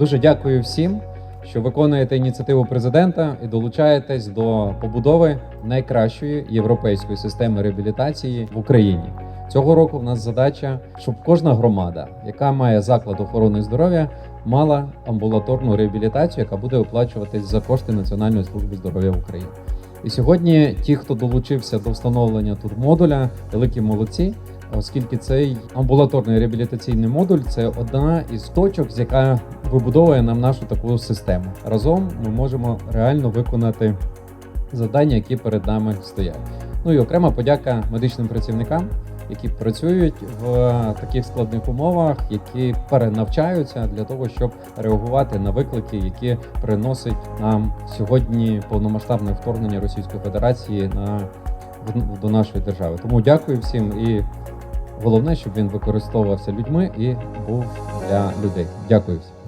Дуже дякую всім, що виконуєте ініціативу президента і долучаєтесь до побудови найкращої європейської системи реабілітації в Україні. Цього року в нас задача, щоб кожна громада, яка має заклад охорони здоров'я, мала амбулаторну реабілітацію, яка буде оплачуватись за кошти Національної служби здоров'я України. І сьогодні ті, хто долучився до встановлення тут модуля, великі молодці, оскільки цей амбулаторний реабілітаційний модуль це одна із точок, з яка вибудовує нам нашу таку систему. Разом ми можемо реально виконати завдання, які перед нами стоять. Ну і окрема подяка медичним працівникам, які працюють в таких складних умовах, які перенавчаються для того, щоб реагувати на виклики, які приносить нам сьогодні повномасштабне вторгнення Російської Федерації на до нашої держави. Тому дякую всім і головне, щоб він використовувався людьми і був для людей. Дякую всім.